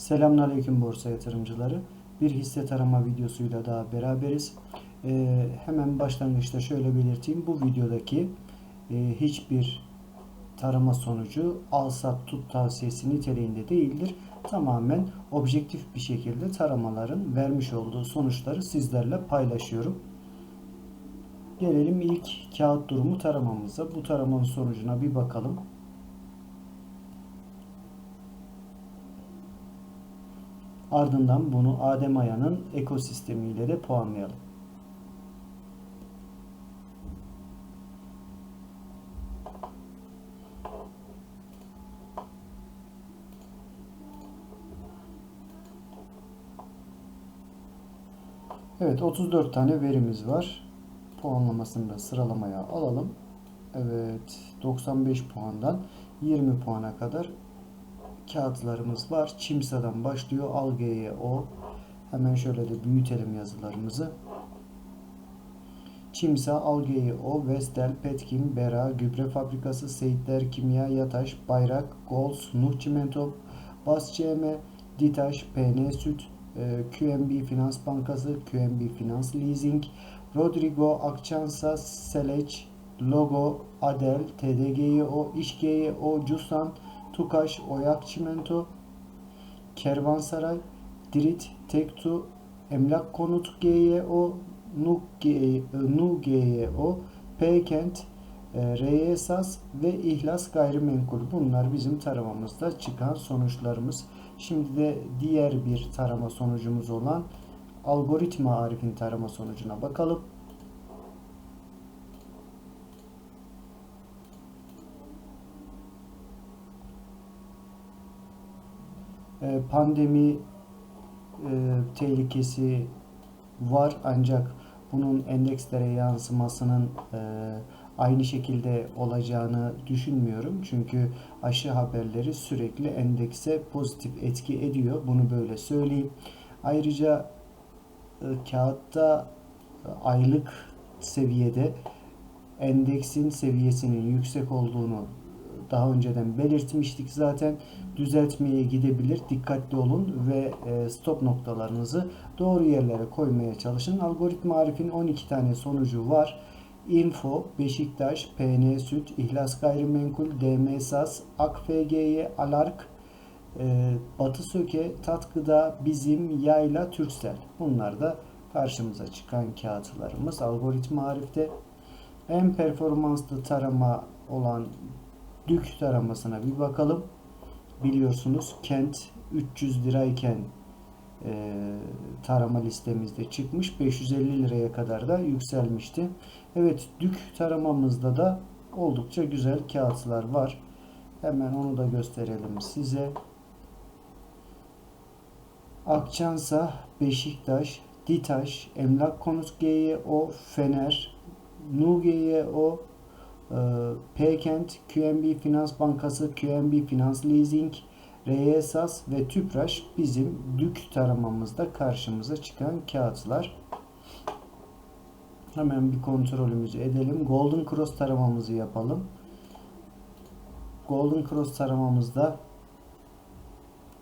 Selamünaleyküm borsa yatırımcıları. Bir hisse tarama videosuyla daha beraberiz. Ee, hemen başlangıçta şöyle belirteyim. Bu videodaki e, hiçbir tarama sonucu al sat tut tavsiyesi niteliğinde değildir. Tamamen objektif bir şekilde taramaların vermiş olduğu sonuçları sizlerle paylaşıyorum. Gelelim ilk kağıt durumu taramamıza. Bu taramanın sonucuna bir bakalım. Ardından bunu Adem Aya'nın ekosistemiyle de puanlayalım. Evet 34 tane verimiz var. Puanlamasını da sıralamaya alalım. Evet 95 puandan 20 puana kadar kağıtlarımız var. Çimsa'dan başlıyor. Algeye o. Hemen şöyle de büyütelim yazılarımızı. Çimsa, Algeye o, Vestel, Petkim, Bera, Gübre Fabrikası, Seyitler, Kimya, Yataş, Bayrak, Gols, Nuh Çimento, Bas CM, Ditaş, PN Süt, e, QNB Finans Bankası, QNB Finans Leasing, Rodrigo, Akçansa, Seleç, Logo, Adel, TDGYO, İşGYO, Cusan, Tukaş, Oyak Çimento, Kervansaray, Dirit, Tektu, Emlak Konut GYO, NUG GYO, P-Kent, e, RYSAS ve İhlas Gayrimenkul. Bunlar bizim taramamızda çıkan sonuçlarımız. Şimdi de diğer bir tarama sonucumuz olan algoritma Arif'in tarama sonucuna bakalım. Pandemi e, tehlikesi var ancak bunun endekslere yansımasının e, aynı şekilde olacağını düşünmüyorum. Çünkü aşı haberleri sürekli endekse pozitif etki ediyor. Bunu böyle söyleyeyim. Ayrıca e, kağıtta aylık seviyede endeksin seviyesinin yüksek olduğunu daha önceden belirtmiştik zaten. Düzeltmeye gidebilir. Dikkatli olun ve e, stop noktalarınızı doğru yerlere koymaya çalışın. Algoritma Arif'in 12 tane sonucu var. Info, Beşiktaş, PN Süt, İhlas Gayrimenkul, DM SAS, AKFGY, Alark, e, Batı Söke, Tatgıda, Bizim, Yayla, Türksel. Bunlar da karşımıza çıkan kağıtlarımız. Algoritma Arif'te en performanslı tarama olan Dük taramasına bir bakalım. Biliyorsunuz kent 300 lirayken e, tarama listemizde çıkmış. 550 liraya kadar da yükselmişti. Evet Dük taramamızda da oldukça güzel kağıtlar var. Hemen onu da gösterelim size. Akçansa, Beşiktaş, Ditaş, Emlak Konut GYO, Fener, Nu GYO, ee, P-Kent, QNB Finans Bankası, QNB Finans Leasing, RYSAS ve TÜPRAŞ bizim dük taramamızda karşımıza çıkan kağıtlar. Hemen bir kontrolümüzü edelim. Golden Cross taramamızı yapalım. Golden Cross taramamızda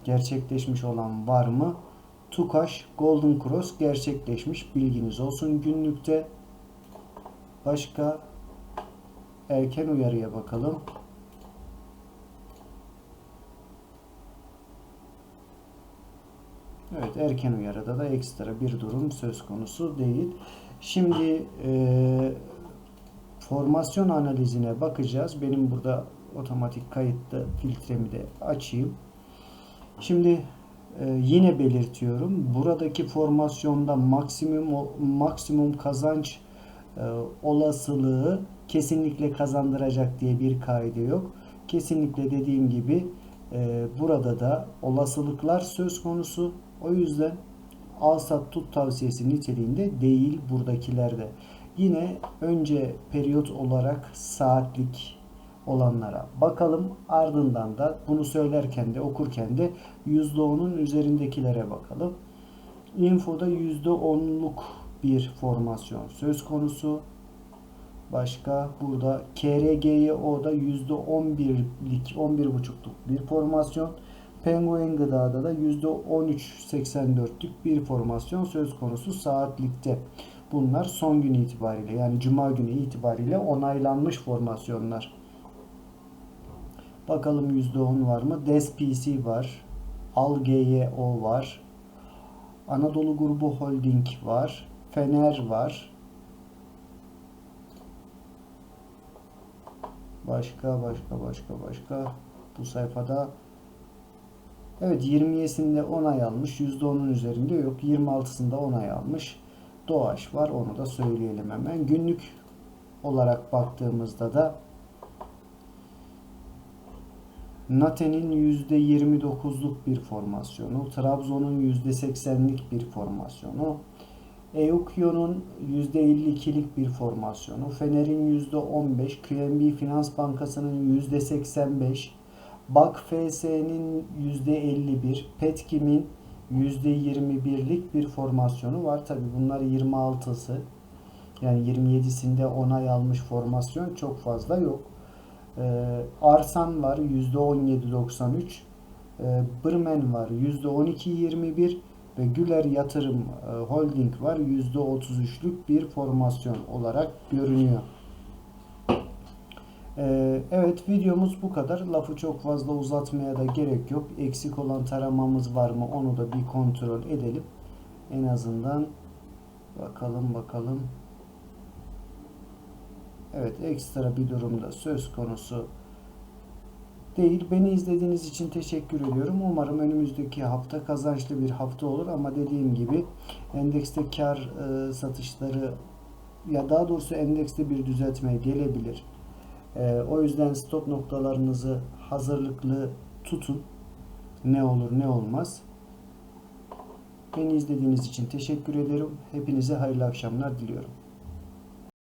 gerçekleşmiş olan var mı? Tukaş Golden Cross gerçekleşmiş. Bilginiz olsun günlükte. Başka erken uyarıya bakalım. Evet erken uyarıda da ekstra bir durum söz konusu değil. Şimdi e, formasyon analizine bakacağız. Benim burada otomatik kayıtta filtremi de açayım. Şimdi e, yine belirtiyorum. Buradaki formasyonda maksimum maksimum kazanç e, olasılığı kesinlikle kazandıracak diye bir kaide yok. Kesinlikle dediğim gibi e, burada da olasılıklar söz konusu. O yüzden al sat tut tavsiyesi niteliğinde değil buradakilerde. Yine önce periyot olarak saatlik olanlara bakalım. Ardından da bunu söylerken de okurken de %10'un üzerindekilere bakalım. Infoda %10'luk bir formasyon söz konusu. Başka burada KRG'ye o da %11'lik 11.5'luk bir formasyon. Penguen gıdada da %13.84'lük bir formasyon söz konusu saatlikte. Bunlar son gün itibariyle yani cuma günü itibariyle onaylanmış formasyonlar. Bakalım %10 var mı? DESPC var. ALGYO var. Anadolu Grubu Holding var. Fener var. Başka başka başka başka bu sayfada Evet 20'sinde onay almış. %10'un üzerinde yok. 26'sında onay almış. Doğaç var. Onu da söyleyelim hemen. Günlük olarak baktığımızda da Nate'nin %29'luk bir formasyonu, Trabzon'un %80'lik bir formasyonu, Eukio'nun %52'lik bir formasyonu, Fener'in %15, QNB Finans Bankası'nın %85, BAK FS'nin %51, Petkim'in %21'lik bir formasyonu var. Tabi bunlar 26'sı. Yani 27'sinde onay almış formasyon çok fazla yok. Ee, Arsan var %17.93. Ee, Brmen var %12.21 ve Güler Yatırım e, Holding var %33'lük bir formasyon olarak görünüyor. Ee, evet videomuz bu kadar. Lafı çok fazla uzatmaya da gerek yok. Eksik olan taramamız var mı onu da bir kontrol edelim. En azından bakalım bakalım. Evet ekstra bir durumda söz konusu değil. Beni izlediğiniz için teşekkür ediyorum. Umarım önümüzdeki hafta kazançlı bir hafta olur ama dediğim gibi endekste kar e, satışları ya daha doğrusu endekste bir düzeltme gelebilir. E, o yüzden stop noktalarınızı hazırlıklı tutun. Ne olur ne olmaz. Beni izlediğiniz için teşekkür ederim. Hepinize hayırlı akşamlar diliyorum.